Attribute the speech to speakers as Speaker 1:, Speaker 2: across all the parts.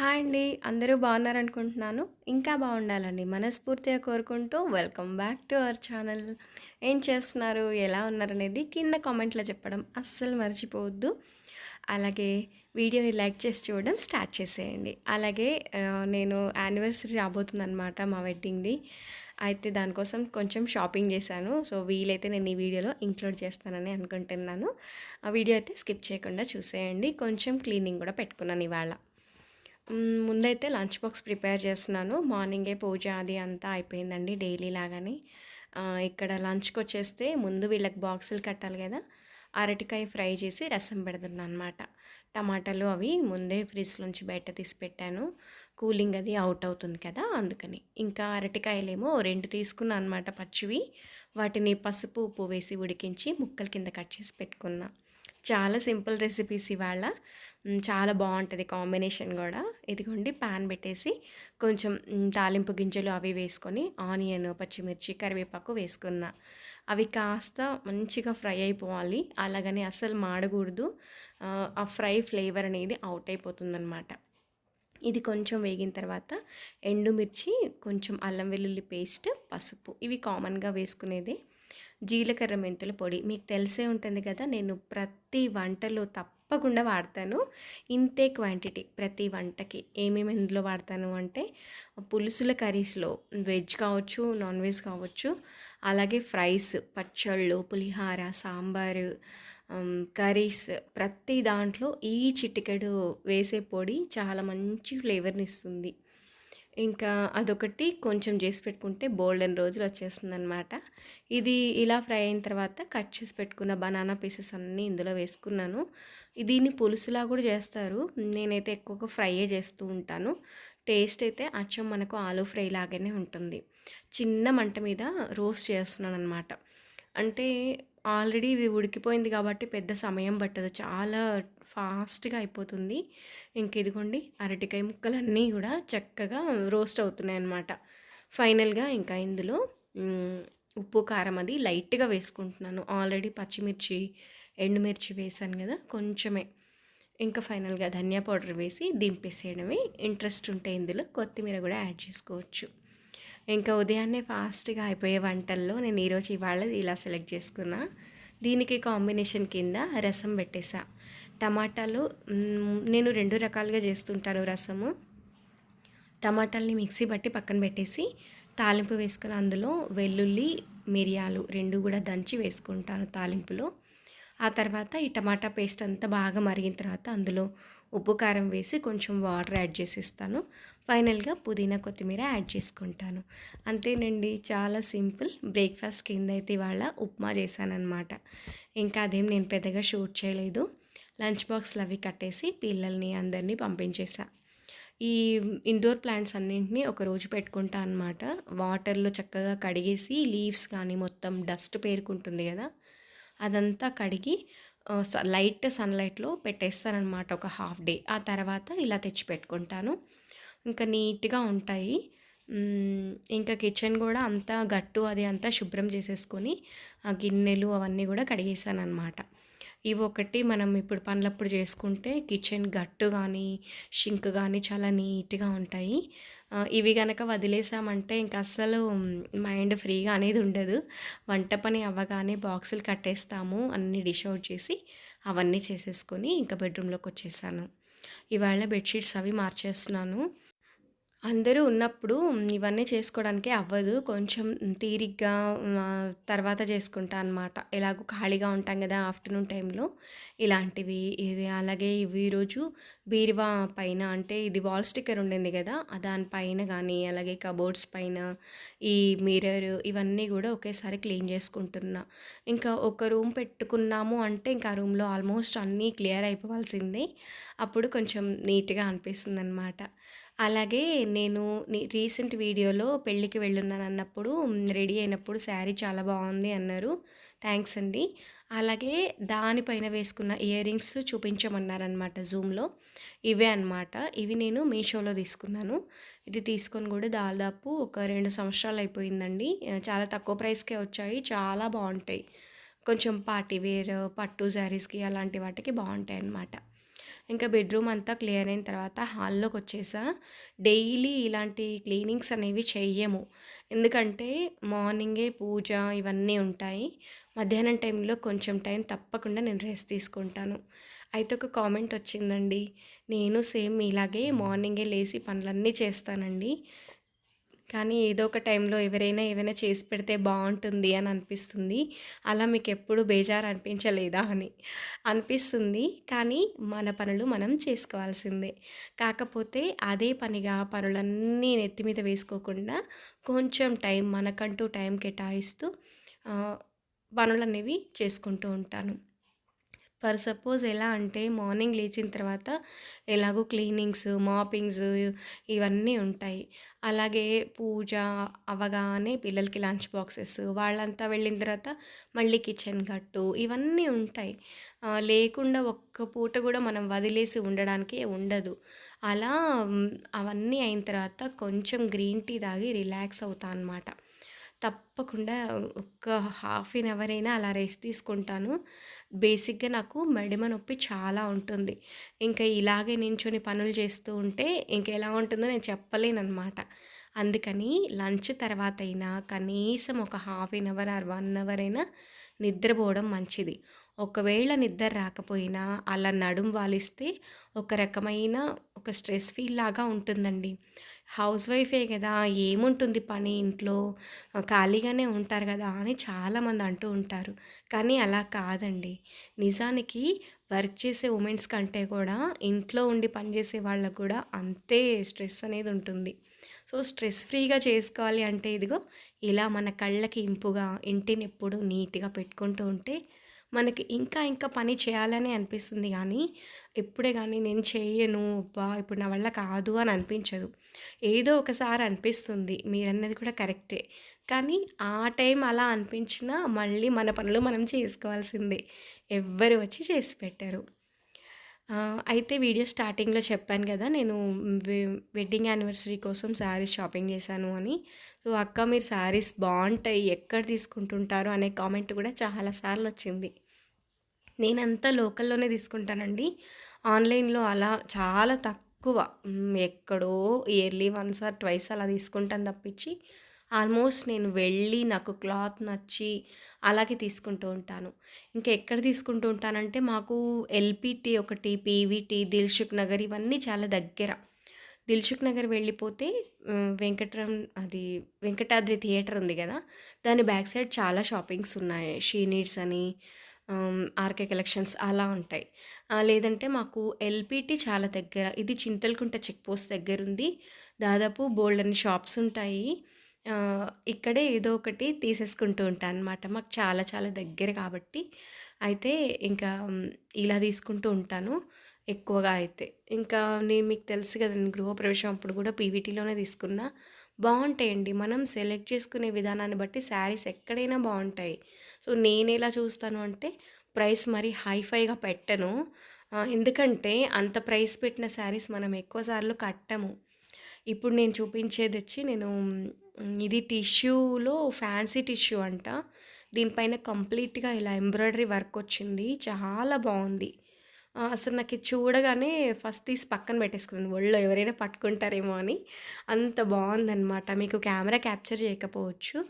Speaker 1: Hi అండి. అందరూ బాగున్నారనుకుంటున్నాను. ఇంకా బాగుండాలండి మనస్ఫూర్తిగా కోరుకుంటూ welcome back to our channel. ఏం చేస్తున్నారు? ఎలా ఉన్నారనేది కింద కామెంట్‌లో చెప్పడం అస్సలు మర్చిపోవద్దు. అలాగే వీడియోని లైక్ చేసి చూడడం స్టార్ట్ చేసేయండి. అలాగే నేను యానివర్సరీ రాబోతుందనమాట మా వెడ్డింగ్‌ది. అయితే దానికోసం కొంచెం షాపింగ్ చేశాను. సో, వీలైతే నేను ఈ వీడియోలో ఇంక్లూడ్ చేస్తానని అనుకుంటున్నాను. ఆ వీడియో అయితే స్కిప్ చేయకుండా చూసేయండి. కొంచెం క్లీనింగ్ కూడా పెట్టుకున్నాను ఇవాళ. ముందైతే లంచ్ బాక్స్ ప్రిపేర్ చేస్తున్నాను. మార్నింగే పూజ అది అంతా అయిపోయిందండి డైలీ లాగానే. ఇక్కడ ఇక్కడ లంచ్‌కొచ్చేస్తే ముందు వీళ్ళకి బాక్సులు కట్టాలి కదా అరటికాయ ఫ్రై చేసి రసం పెడుతున్నా అనమాట. టమాటాలు అవి ముందే ఫ్రిడ్జ్‌లోంచి బయట తీసి పెట్టాను. కూలింగ్ అది అవుట్ అవుతుంది కదా! అందుకని. ఇంకా అరటికాయలేమో రెండు తీసుకున్నా అనమాట పచ్చివి. వాటిని పసుపు, ఉప్పు వేసి ఉడికించి ముక్కల కింద కట్ చేసి పెట్టుకున్నా. చాలా సింపుల్ రెసిపీస్ ఇవాళ. చాలా బాగుంటుంది కాంబినేషన్ కూడా ఇదిగోండి పాన్ పెట్టేసి కొంచెం తాలింపు గింజలు అవి వేసుకొని ఆనియన్, పచ్చిమిర్చి, కరివేపాకు వేసుకున్నా. అవి కాస్త మంచిగా ఫ్రై అయిపోవాలి. అలాగని అసలు మాడకూడదు ఆ ఫ్రై ఫ్లేవర్ అనేది అవుట్ అయిపోతుందనమాట. ఇది కొంచెం వేగిన తర్వాత ఎండుమిర్చి, కొంచెం అల్లం వెల్లుల్లి పేస్ట్, పసుపు ఇవి కామన్‌గా వేసుకునేది జీలకర్ర మెంతుల పొడి మీకు తెలిసే ఉంటుంది కదా! నేను ప్రతి వంటలో తప్పకుండా వాడతాను. ఇంతే క్వాంటిటీ ప్రతి వంటకి. ఏమేమి ఇందులో వాడతాను అంటే పులుసుల కర్రీస్‌లో వెజ్ కావచ్చు, నాన్ వెజ్ కావచ్చు, అలాగే ఫ్రైస్, పచ్చళ్ళు, పులిహార, సాంబారు, కర్రీస్ ప్రతి దాంట్లో ఈ చిటికెడు వేసే పొడి చాలా మంచి ఫ్లేవర్ని ఇస్తుంది ఇంకా అదొకటి కొంచెం చేసి పెట్టుకుంటే బోల్డెన్ రోజులు వచ్చేస్తుంది అనమాట ఇది ఇలా ఫ్రై అయిన తర్వాత కట్ చేసి పెట్టుకున్న బనానా పీసెస్ అన్నీ ఇందులో వేసుకున్నాను. దీన్ని పులుసులా కూడా చేస్తారు. నేనైతే ఎక్కువగా ఫ్రైయే చేస్తూ ఉంటాను. టేస్ట్ అయితే అచ్చం మనకు ఆలు ఫ్రై లాగానే ఉంటుంది. చిన్న మంట మీద రోస్ట్ చేస్తున్నాననమాట. అంటే ఆల్రెడీ ఇది ఉడికిపోయింది కాబట్టి పెద్ద సమయం పట్టదు. చాలా ఫాస్ట్‌గా అయిపోతుంది. ఇంక ఇదిగోండి అరటికాయ ముక్కలన్నీ కూడా చక్కగా రోస్ట్ అవుతున్నాయి అన్నమాట ఫైనల్‌గా ఇంకా ఇందులో ఉప్పు, కారం అది లైట్‌గా వేసుకుంటున్నాను. ఆల్రెడీ పచ్చిమిర్చి, ఎండుమిర్చి వేశాను కదా కొంచెమే. ఇంకా ఫైనల్‌గా ధనియా పౌడర్ వేసి దింపేసేయడమే. ఇంట్రెస్ట్ ఉంటే ఇందులో కొత్తిమీర కూడా యాడ్ చేసుకోవచ్చు. ఇంకా ఉదయాన్నే ఫాస్ట్‌గా అయిపోయే వంటల్లో నేను ఈరోజు ఇవాళ ఇలా సెలెక్ట్ చేసుకున్నా. దీనికి కాంబినేషన్ కింద రసం పెట్టేసా. టమాటాలు నేను రెండు రకాలుగా చేస్తుంటాను రసము. టమాటాలని మిక్సీ బట్టి పక్కన పెట్టేసి తాలింపు వేసుకుని అందులో వెల్లుల్లి, మిరియాలు రెండు కూడా దంచి వేసుకుంటాను తాలింపులో. ఆ తర్వాత ఈ టమాటా పేస్ట్ అంతా బాగా మరిగిన తర్వాత అందులో ఉప్పు, కారం వేసి కొంచెం వాటర్ యాడ్ చేసేస్తాను. ఫైనల్‌గా పుదీనా, కొత్తిమీర యాడ్ చేసుకుంటాను. అంతేనండి చాలా సింపుల్. బ్రేక్‌ఫాస్ట్ కింద అయితే ఇవాళ ఉప్మా చేశానన్నమాట ఇంకా అదేం నేను పెద్దగా షూట్ చేయలేదు. లంచ్ బాక్స్‌లు అవి కట్టేసి పిల్లల్ని అందరినీ పంపించేసా. ఈ ఇండోర్ ప్లాంట్స్ అన్నింటిని ఒకరోజు పెట్టుకుంటా అనమాట. వాటర్‌లో చక్కగా కడిగేసి లీవ్స్ కానీ మొత్తం డస్ట్ పేరుకుంటుంది కదా అదంతా కడిగి స లైట్ సన్‌లైట్‌లో పెట్టేస్తానమాట ఒక హాఫ్ డే. ఆ తర్వాత ఇలా తెచ్చి పెట్టుకుంటాను. ఇంకా నీట్‌గా ఉంటాయి. ఇంకా కిచెన్ కూడా అంతా గట్టు అది అంతా శుభ్రం చేసేసుకొని ఆ గిన్నెలు అవన్నీ కూడా కడిగేసానమాట ఇవి ఒకటి మనం ఇప్పుడు పనులప్పుడు చేసుకుంటే కిచెన్ గట్టు కానీ షింక్ కానీ చాలా నీట్‌గా ఉంటాయి. ఇవి కనుక వదిలేసామంటే ఇంక అస్సలు మైండ్ ఫ్రీగా అనేది ఉండదు. వంట పని అవ్వగానే బాక్సులు కట్టేస్తాము. అన్నీ డిష్ అవుట్ చేసి అవన్నీ చేసేసుకొని ఇంకా బెడ్రూమ్లోకి వచ్చేసాను ఇవాళ బెడ్‌షీట్స్ అవి మార్చేస్తున్నాను. అందరూ ఉన్నప్పుడు ఇవన్నీ చేసుకోవడానికి అవ్వదు. కొంచెం తీరిగ్గా తర్వాత చేసుకుంటా అనమాట. ఎలాగో ఖాళీగా ఉంటాం కదా ఆఫ్టర్‌నూన్ టైంలో ఇలాంటివి ఇది అలాగే ఇవి ఈరోజు బీరువా పైన అంటే ఇది వాల్ స్టిక్కర్ ఉండింది కదా దానిపైన కానీ అలాగే కబోర్డ్స్ పైన ఈ మిర్రర్ ఇవన్నీ కూడా ఒకేసారి క్లీన్ చేసుకుంటున్నా. ఇంకా ఒక రూమ్ పెట్టుకున్నాము అంటే ఇంకా ఆ రూమ్‌లో ఆల్మోస్ట్ అన్నీ క్లియర్ అయిపోవాల్సిందే. అప్పుడు కొంచెం నీట్‌గా అనిపిస్తుంది అనమాట అలాగే నేను రీసెంట్ వీడియోలో పెళ్ళికి వెళ్ళున్నాను అన్నప్పుడు రెడీ అయినప్పుడు శారీ చాలా బాగుంది అన్నారు. థ్యాంక్స్ అండి. అలాగే దానిపైన వేసుకున్న ఇయర్ రింగ్స్ చూపించమన్నారనమాట జూమ్‌లో. ఇవే అనమాట. ఇవి నేను మీషోలో తీసుకున్నాను. ఇది తీసుకొని కూడా దాదాపు ఒక రెండు సంవత్సరాలు అయిపోయిందండి. చాలా తక్కువ ప్రైస్‌కే వచ్చాయి. చాలా బాగుంటాయి కొంచెం పార్టీ వేర్, పట్టు శారీస్‌కి అలాంటి వాటికి బాగుంటాయి అన్నమాట ఇంకా బెడ్రూమ్ అంతా క్లియర్ అయిన తర్వాత హాల్లోకి వచ్చేసా డైలీ ఇలాంటి క్లీనింగ్స్ అనేవి చెయ్యము. ఎందుకంటే మార్నింగే పూజ ఇవన్నీ ఉంటాయి. మధ్యాహ్నం టైంలో కొంచెం టైం తప్పకుండా నేను రెస్ట్ తీసుకుంటాను. అయితే ఒక కామెంట్ వచ్చిందండి. నేను సేమ్ ఇలాగే మార్నింగే లేచి పనులన్నీ చేస్తానండి. కానీ ఏదో ఒక టైంలో ఎవరైనా ఏమైనా చేసి పెడితే బాగుంటుంది అని అనిపిస్తుంది. అలా మీకు ఎప్పుడు బేజారు అనిపించలేదా అని అనిపిస్తుంది. కానీ మన పనులు మనం చేసుకోవాల్సిందే. కాకపోతే అదే పనిగా పనులన్నీ నెత్తి మీద వేసుకోకుండా కొంచెం టైం మనకంటూ టైం కేటాయిస్తూ పనులు అనేవి చేసుకుంటూ ఉంటాను. ఫర్ సపోజ్ ఎలా అంటే మార్నింగ్ లేచిన తర్వాత ఎలాగో క్లీనింగ్స్ మాపింగ్స్ ఇవన్నీ ఉంటాయి. అలాగే పూజ అవగానే పిల్లలకి లంచ్ బాక్సెస్ వాళ్ళంతా వెళ్ళిన తర్వాత మళ్ళీ కిచెన్ కట్టు ఇవన్నీ ఉంటాయి. లేకుండా ఒక్క పూట కూడా మనం వదిలేసి ఉండడానికి ఉండదు. అలా అవన్నీ అయిన తర్వాత కొంచెం గ్రీన్ టీ తాగి రిలాక్స్ అవుతా అనమాట తప్పకుండా ఒక్క హాఫ్ ఎన్ అవర్ అయినా అలా రెస్ట్ తీసుకుంటాను. బేసిక్గా నాకు మెడమ నొప్పి చాలా ఉంటుంది. ఇంకా ఇలాగే నించొని పనులు చేస్తూ ఉంటే ఇంకా ఎలా ఉంటుందో నేను చెప్పలేనమాట అందుకని లంచ్ తర్వాత అయినా కనీసం ఒక half an hour or one hour అయినా నిద్రపోవడం మంచిది. ఒకవేళ నిద్ర రాకపోయినా అలా నడుం వాలిస్తే ఒక రకమైన ఒక స్ట్రెస్ ఫీల్ లాగా ఉంటుందండి. హౌస్ వైఫే కదా ఏముంటుంది పని ఇంట్లో? ఖాళీగానే ఉంటారు కదా అని చాలామంది అంటూ ఉంటారు. కానీ అలా కాదండి. నిజానికి వర్క్ చేసే ఉమెన్స్ కంటే కూడా ఇంట్లో ఉండి పనిచేసే వాళ్ళకు కూడా అంతే స్ట్రెస్ అనేది ఉంటుంది. సో స్ట్రెస్ ఫ్రీగా చేసుకోవాలి అంటే ఇదిగో ఇలా మన కళ్ళకి ఇంపుగా ఇంటిని ఎప్పుడు నీట్గా పెట్టుకుంటూ ఉంటే మనకి ఇంకా ఇంకా పని చేయాలని అనిపిస్తుంది కానీ ఎప్పుడే కానీ నేను చేయను అబ్బా! ఇప్పుడు నా వల్ల కాదు అని అనిపించదు. ఏదో ఒకసారి అనిపిస్తుంది మీరన్నది కూడా కరెక్టే. కానీ ఆ టైం అలా అనిపించినా మళ్ళీ మన పనులు మనం చేసుకోవాల్సిందే. ఎవ్వరు వచ్చి చేసి పెట్టారు. అయితే వీడియో స్టార్టింగ్లో చెప్పాను కదా నేను వెడ్డింగ్ యానివర్సరీ కోసం శారీస్ షాపింగ్ చేశాను అని. సో అక్క మీరు శారీస్ బాగుంటాయి ఎక్కడ తీసుకుంటుంటారు అనే కామెంట్ కూడా చాలాసార్లు వచ్చింది. నేనంతా లోకల్లోనే తీసుకుంటానండి. ఆన్లైన్లో అలా చాలా తక్కువ. ఎక్కడో ఇయర్లీ వన్స్ ఆర్ ట్వైస్ అలా తీసుకుంటాను తప్పించి. ఆల్మోస్ట్ నేను వెళ్ళి నాకు క్లాత్ నచ్చి అలాగే తీసుకుంటూ ఉంటాను. ఇంకా ఎక్కడ తీసుకుంటూ ఉంటానంటే మాకు ఎల్పిటి ఒకటి పీవీటీ దిల్షుక్ నగర్ ఇవన్నీ చాలా దగ్గర. దిల్షుక్ నగర్ వెళ్ళిపోతే వెంకటరం అది వెంకటాద్రి థియేటర్ ఉంది కదా దాని బ్యాక్ సైడ్ చాలా షాపింగ్స్ ఉన్నాయి. షీ నీడ్స్ అని ఆర్కే కలెక్షన్స్ అలా ఉంటాయి. లేదంటే మాకు ఎల్పిటి చాలా దగ్గర. ఇది చింతలకుంట చెక్ పోస్ట్ దగ్గర ఉంది దాదాపు బోల్డ్ అని షాప్స్ ఉంటాయి. ఇక్కడే ఏదో ఒకటి తీసేసుకుంటూ ఉంటాను అనమాట మాకు చాలా చాలా దగ్గర కాబట్టి. అయితే ఇంకా ఇలా తీసుకుంటూ ఉంటాను ఎక్కువగా అయితే. ఇంకా నేను మీకు తెలుసు కదండి గృహప్రవేశం అప్పుడు కూడా పీవీటీలోనే తీసుకున్నా. బాగుంటాయండి. మనం సెలెక్ట్ చేసుకునే విధానాన్ని బట్టి శారీస్ ఎక్కడైనా బాగుంటాయి. సో నేను ఎలా చూస్తాను అంటే ప్రైస్ మరి హైఫైగా పెట్టను. ఎందుకంటే అంత ప్రైస్ పెట్టిన శారీస్ మనం ఎక్కువ సార్లు కట్టము. ఇప్పుడు నేను చూపించేది వచ్చి నేను ఇది టిష్యూలో ఫ్యాన్సీ టిష్యూ అంట. దీనిపైన కంప్లీట్గా ఇలా ఎంబ్రాయిడరీ వర్క్ వచ్చింది. చాలా బాగుంది. అసలు నాకు ఇది చూడగానే ఫస్ట్ తీసి పక్కన పెట్టేసుకున్నాను. ఒళ్ళో ఎవరైనా పట్టుకుంటారేమో అని. అంత బాగుందనమాట మీకు కెమెరా క్యాప్చర్ చేయకపోవచ్చు.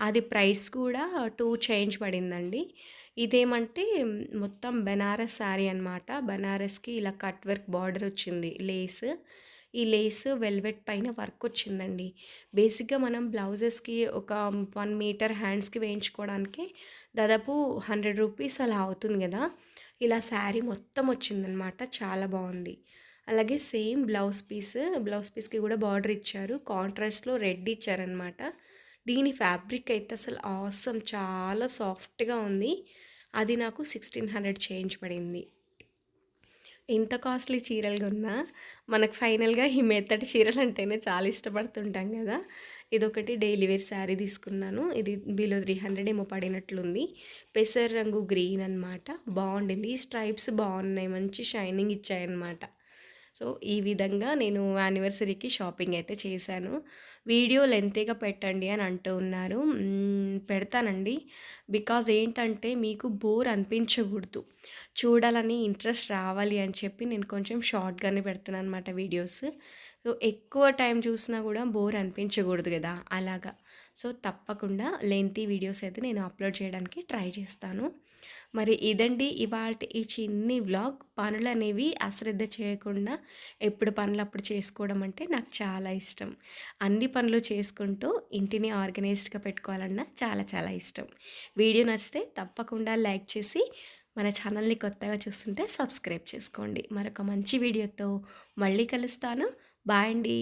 Speaker 1: అది ప్రైస్ కూడా టూ చేంజ్ పడిందండి. ఇదేమంటే మొత్తం బెనారస్ శారీ అనమాట బెనారస్కి ఇలా కట్ వర్క్ బార్డర్ వచ్చింది. లేస్. ఈ లేస్ వెల్వెట్ పైన వర్క్ వచ్చిందండి బేసిక్గా మనం బ్లౌజెస్కి ఒక వన్ మీటర్ హ్యాండ్స్కి వేయించుకోవడానికి దాదాపు హండ్రెడ్ రూపీస్ అలా అవుతుంది కదా. ఇలా శారీ మొత్తం వచ్చిందనమాట చాలా బాగుంది. అలాగే సేమ్ బ్లౌజ్ పీస్ బ్లౌజ్ పీస్కి కూడా బార్డర్ ఇచ్చారు. కాంట్రాస్ట్లో రెడ్ ఇచ్చారనమాట దీని ఫ్యాబ్రిక్ అయితే అసలు ఆసం చాలా సాఫ్ట్గా ఉంది. అది నాకు సిక్స్టీన్ హండ్రెడ్ చేంజ్ పడింది. ఎంత కాస్ట్లీ చీరలు కొన్నా మనకు ఫైనల్గా ఈ మెత్తటి చీరలు అంటేనే చాలా ఇష్టపడుతుంటాం కదా. ఇదొకటి డైలీ వేర్ శారీ తీసుకున్నాను. ఇది బిలో త్రీ హండ్రెడ్ ఏమో పడినట్లుంది. పెసర్ రంగు గ్రీన్ అనమాట బాగుండింది. స్ట్రైప్స్ బాగున్నాయి. మంచి షైనింగ్ ఇచ్చాయన్నమాట. సో ఈ విధంగా నేను యానివర్సరీకి షాపింగ్ అయితే చేశాను. వీడియో లెంతీగా పెట్టండి అని అంటూ ఉన్నారు. పెడతానండి. బికాజ్ ఏంటంటే మీకు బోర్ అనిపించకూడదు. చూడాలని ఇంట్రెస్ట్ రావాలి అని చెప్పి నేను కొంచెం షార్ట్గానే పెడుతున్నాను అనమాట వీడియోస్. సో ఎక్కువ టైం చూసినా కూడా బోర్ అనిపించకూడదు కదా అలాగా. సో తప్పకుండా లెంతీ వీడియోస్ అయితే నేను అప్లోడ్ చేయడానికి ట్రై చేస్తాను. మరి ఇదండి ఇవాళ ఈ చిన్ని వ్లాగ్. పనులు అనేవి అశ్రద్ధ చేయకుండా ఎప్పుడు పనులు అప్పుడు చేసుకోవడం అంటే నాకు చాలా ఇష్టం. అన్ని పనులు చేసుకుంటూ ఇంటిని ఆర్గనైజ్డ్గా పెట్టుకోవాలన్నా చాలా చాలా ఇష్టం. వీడియో నచ్చితే తప్పకుండా లైక్ చేసి మన ఛానల్ని కొత్తగా చూస్తుంటే సబ్స్క్రైబ్ చేసుకోండి. మరొక మంచి వీడియోతో మళ్ళీ కలుస్తాను. బాయ్ అండి.